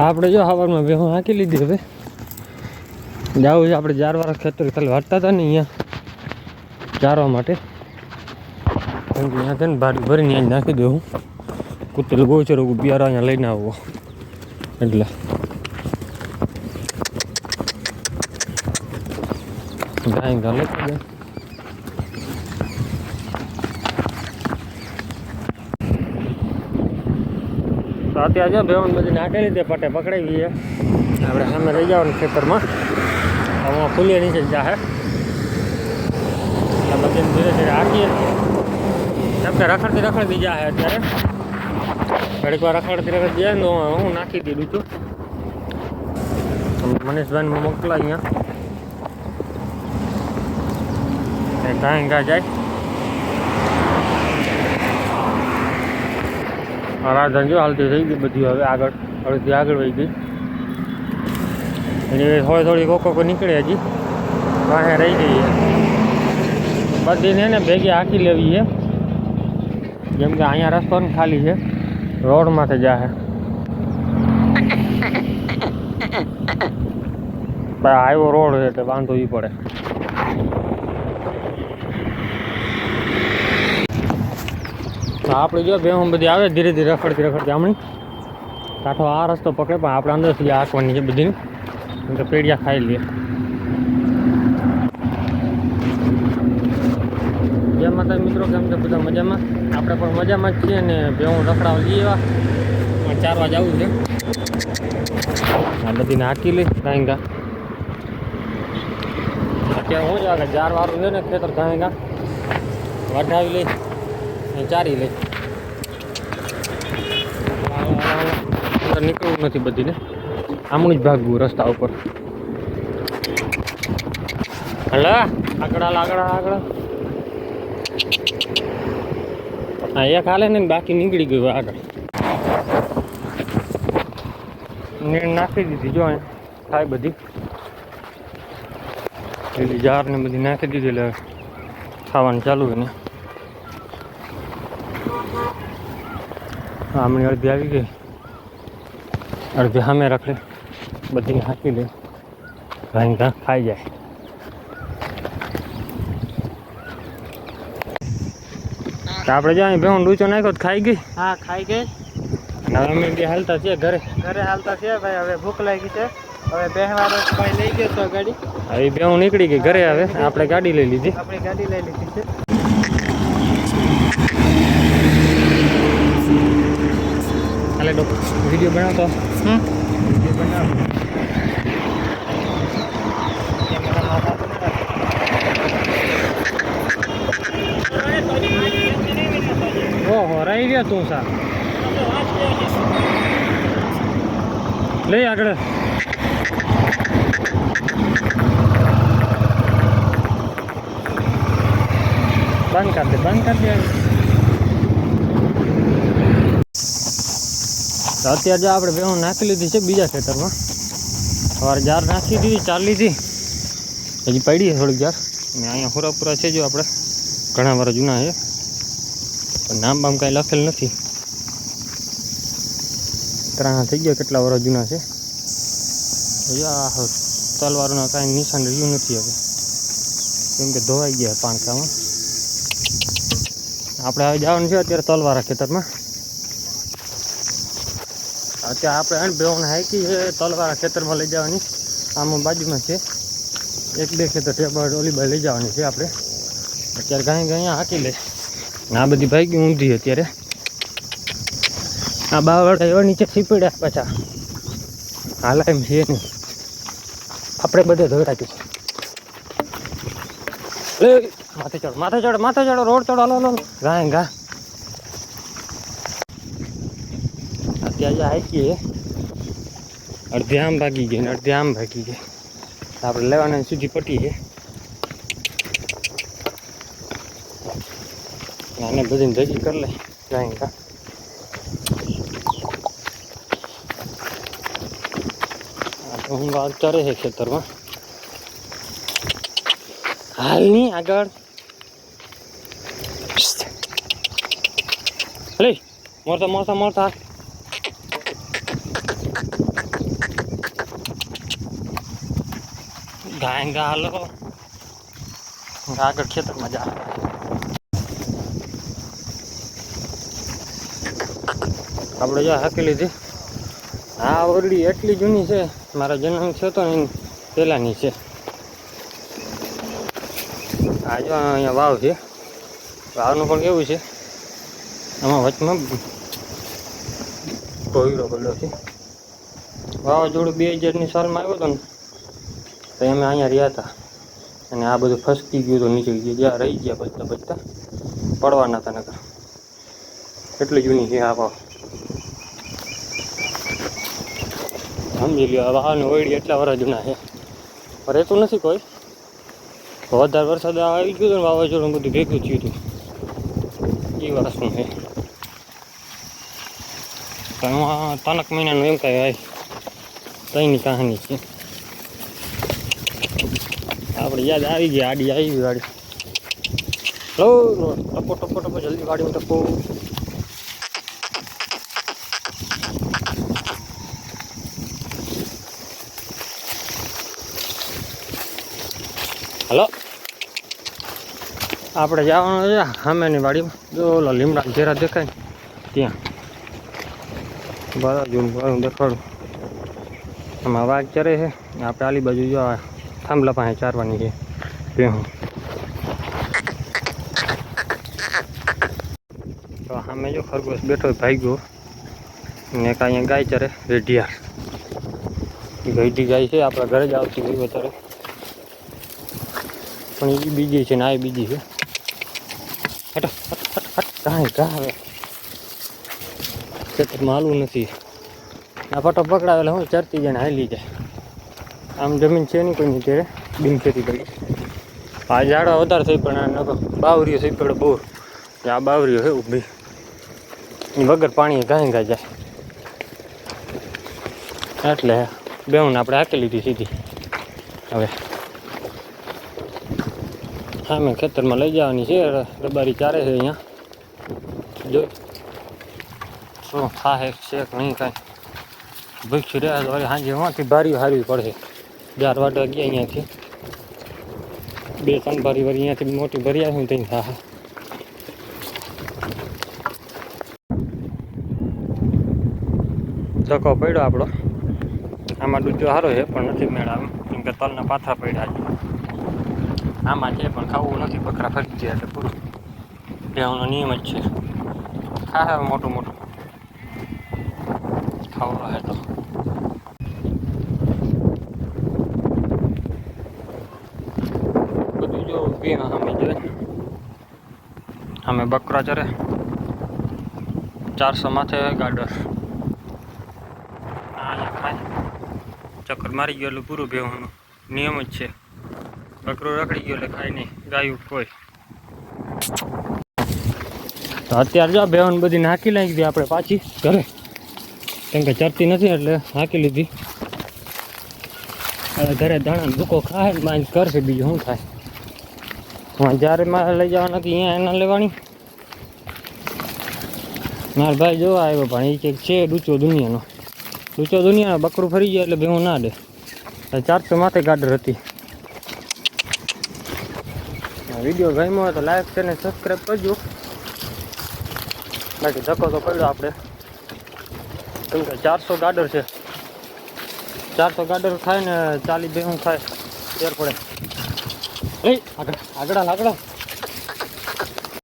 આપણે જો સવારમાં બે હાંકી લીધી હવે. જવું છે આપણે ચાર વાર ખેતર ખાલી વાટતા હતા ને અહીંયા ચારવા માટે. અહીંયા છે ને ભાડું ભરીને અહીંયા નાખી દઉં છે ગોચર બિયારો અહીંયા લઈને આવવો એટલે. ગાય ગાલે અત્યારે જો ભેવન બધી નાખેલી તે પટે પકડાવી છે. આપણે સામે રહી જવાનું ખેતરમાં. આમાં ખુલ્લી નીચે જાહે. બધી ધીરે ધીરે હાકીએ. કેમ કે રખડતી રખડતી જાહે અત્યારે. ઘડીક વાર રખડતી રખડતી જાય ને તો હું નાખી દીધું છું. મનીષભાઈને મોકલા અહીંયા. કાંઈ ગા જાય. આ રાધન જો હાલતી થઈ ગઈ બધી. હવે આગળ અડધી આગળ વહી ગઈ એની થોડી થોડી કોકો નીકળે હજી. પાસે રહી ગઈ છે. બધીને ને ભેગી હાંકી લેવી છે. જેમ કે અહીંયા રસ્તો ને ખાલી છે. રોડમાંથી જાહે. આવ્યો રોડ છે એટલે વાંધો ઈ પડે. આપણે જો ભેહું બધી આવે, ધીરે ધીરે રખડતી રખડતી આમણી. કાંઠો આ રસ્તો પકડે, પણ આપણે અંદરથી હાંકવાની છે બધી કેમ કે પેડિયા ખાઈ લે જય માતા મિત્રો, કેમ છે? બધા મજામાં? આપણે પણ મજામાં જ છીએ ને ભેહું રખડાવા જઈએ એવા પણ ચારવા જવું છે. આ બધીને હાંકી લઈ કાંઈ ગા અત્યારે હું જ આગળ ચાર વાળું છે ને ખેતર કાંઈ ગા વઢાવી લઈ. અને ચારી લઈ. અંદર નીકળવું નથી બધીને. આમણું જ ભાગવું રસ્તા ઉપર. હલો, આગળ આગળ આગળ હા એક હાલે ને બાકી નીકળી ગયું આગળ. નાખી દીધી જો થાય બધી. પેલી જાર ને બધી નાખી દીધી એટલે ખાવાનું ચાલુ એને આમની અડધી આવી ગઈ. અડધી સામે રખડે બધી હાંકી લે ભાઈ ત્યાં ખાઈ જાય. તો આપણે જો અહીં ભેહું ડૂચો નાખ્યો ખાઈ ગઈ. હા ખાઈ ગઈ. ને અમે બે હાલતા છીએ ઘરે. ઘરે હાલતા છે ભાઈ હવે ભૂખ લાગી છે. હવે બેહવાનો ભાઈ લઈ ગયો તો ગાડી. હવે ભેહું નીકળી ગઈ ઘરે હવે. આપણે ગાડી લઈ લીધી. આપણે ગાડી લઈ લીધી છે. હાલે ડો વીડિયો બનાવતો હમ વીડિયો બનાવ ઓહો રહી ગયો તું સા લઈ આગળ બંધ કર દે બંધ કર દે તો અત્યારે જો આપણે ભેહું નાખી લીધી છે બીજા ખેતરમાં. સવારે જાર નાખી દીધી, ચાલી લીધી. હજી પડી છે થોડીક જાર. અને અહીંયા હોરાપુરા છે જો આપણે. ઘણા વર્ષ જૂના છે. પણ નામ બામ કાંઈ લખેલ નથી. ત્રણ થઈ ગયા કેટલા વર્ષ જૂના છે. તલવારોના કાંઈ નિશાન રહ્યું નથી હવે. કેમ કે ધોવાઈ ગયા પાણકામાં આપણે હવે જવાનું છે અત્યારે તલવારા ખેતરમાં. અત્યારે આપણે એન્ડ બ્રોન હાઈકી તલવાળા ખેતરમાં લઈ જવાની. આમાં બાજુમાં છે. એક બે ખેતર ટેબલ ઓલી બાજુ લઈ જવાની છે આપણે. અત્યારે ગાય ગાય હાકી લે. આ બધી ભાઈ ગઈ ઊંધી અત્યારે. આ બાવડા એવા નીચે છીપડ્યા પાછા. હાલ એમ છે નહીં. આપણે બધે ધોરાતી લે, માથે ચડો માથે ચડો માથે ચડો રોડ ચડો હાલો ગાય ગા. અત્યારે જે હાઈકીએ અડધી આમ ભાગી ગઈ ને અડધી આમ ભાગી ગઈ. આપણે લેવાના સુધી પટીએ. આને બધી ભેગી કરી લે જાય કા. હું વાત કરે છે ખેતરમાં. હાલની આગળ. લે મોરતા મોરતા મોરતા. ગાય ગા હાલો આગળ ખેતરમાં જા. આપણે જો હાકી લીધી. આ ઓરડી એટલી જૂની છે, મારા જન્મ થયો તો ને પહેલાંની છે. આ જો અહીંયા વાવ છે. વાવનું પણ કેવું છે? આમાં વચમાં કોયડો પડ્યો છે. વાવાઝોડું બે હજારની સાલમાં આવ્યો હતો ને તો અમે અહીંયા રહ્યા હતા. અને આ બધું ફસકી ગયું તો નીચે ગયું જ્યાં રહી ગયા બચતા બચતા પડવાના હતા નકર. એટલી જૂની છે આ વાવ. સમજી લ્યો, આ વાવની ઓયડી એટલા વર્ષ જૂના છે. રહેતું નથી કોઈ. વધારે વરસાદ આવી ગયો ને વાવાઝોડું બધું ભેગું થયું હતું. એ વર્ષનું છે? તનક મહિનાનું એમ કાંઈ હોય. તઈની કહાની છે. આપણે યાદ આવી ગઈ, આડી આવી ગાડી. લો ટપો ટપો ટપો, જલ્દી ગાડીમાં ટપો. હલો. આપણે જવાનું છે સામેની વાડીમાં. જો લીમડા ઘેરા દેખાય ત્યાં. બરાબર બરાબર દેખાડું. આમાં વાઘ ચરે છે આપણે આલી બાજુ જો થાંભલા પાસે ચારવાની છે. ભેહું તો સામે જો ખરગોશ બેઠો ભાગ્યો. ને એક અહીંયા ગાય ચરે રેઢિયાર ગઈઢી ગાય છે, આપણા ઘરે જ આવતી હોય વધારે. પણ એ બીજી છે ને આ બીજી છે. કાંઈ હવે ખેતરમાં હાલવું નથી. આ પટો પકડાવેલા, હું ચરતી જાય ને હાલી જાય. આમ જમીન છે નહીં કોઈની ત્યારે બિન ખેતી કરી. આ ઝાડવા વધારે થઈ પણ બાવરીઓ થઈ પડે બહુ આ બાવરીઓ છે ઊભી. એ વગર પાણી ગાય ગાય જાય. એટલે બેહું આપણે હાકી લીધી સીધી. હવે હા મેં ખેતરમાં લઈ જવાની છે. રબારી ચારે છે અહીંયા. જો શું થાય છે કે નહીં કાંઈ. ભૂખ રહ્યા તો સાંજે વાંથી બારીઓ હારવી પડશે ચાર વાટવા ગયા અહીંયાથી. બે ત્રણ ભરી ભરી અહીંયાથી મોટી ભરી આવી ત્યાં થા. ધક્કો પડ્યો આપણો. આમાં ડૂચો સારો છે, પણ નથી મેળાવે કેમ કે તલના પાથરા પડ્યા છે. આમાં છે, પણ ખાવું નથી, બકરા ફરી ગયા એટલે પૂરું. બેવાનો નિયમ જ છે. ખા મોટું મોટું. ખાવું રહે તો. બે અમે જોઈએ. અમે બકરા ચરે ચારસો માથે ગાડર. ચક્કર મારી ગયો એટલે પૂરું બેવાનું નિયમ જ છે. બકરો રખડી ગયો એટલે ખાય નહીં. ગાયું કોઈ તો અત્યારે જો બેવન બધી નાખી લાગી હતી આપણે પાછી ઘરે. કેમ કે ચરતી નથી એટલે નાખી લીધી. ઘરે દાણા ભૂકો ખાય બાંધ કરશે બીજું શું થાય. જ્યારે મારે લઈ જવાના અહીંયા એના લેવાની? મારા ભાઈ જોવા આવ્યો, પણ એ કંઈક છે ડૂચો દુનિયાનો. ડૂચો દુનિયાનો, બકરું ફરી જાય એટલે ભેગું ના દે. ચારસો માથે ગાડર હતી. વીડિયો ગમ્યો હોય તો લાઈક છે ને સબસ્ક્રાઈબ કરજો. બાકી ધક્કો તો પડ્યો આપણે. કેમ કે ચારસો ગાડર છે. ચારસો ગાડર ખાય ને ચાલી ભેગું ખાય ફેર પડે. આગળ આગળ આગળ.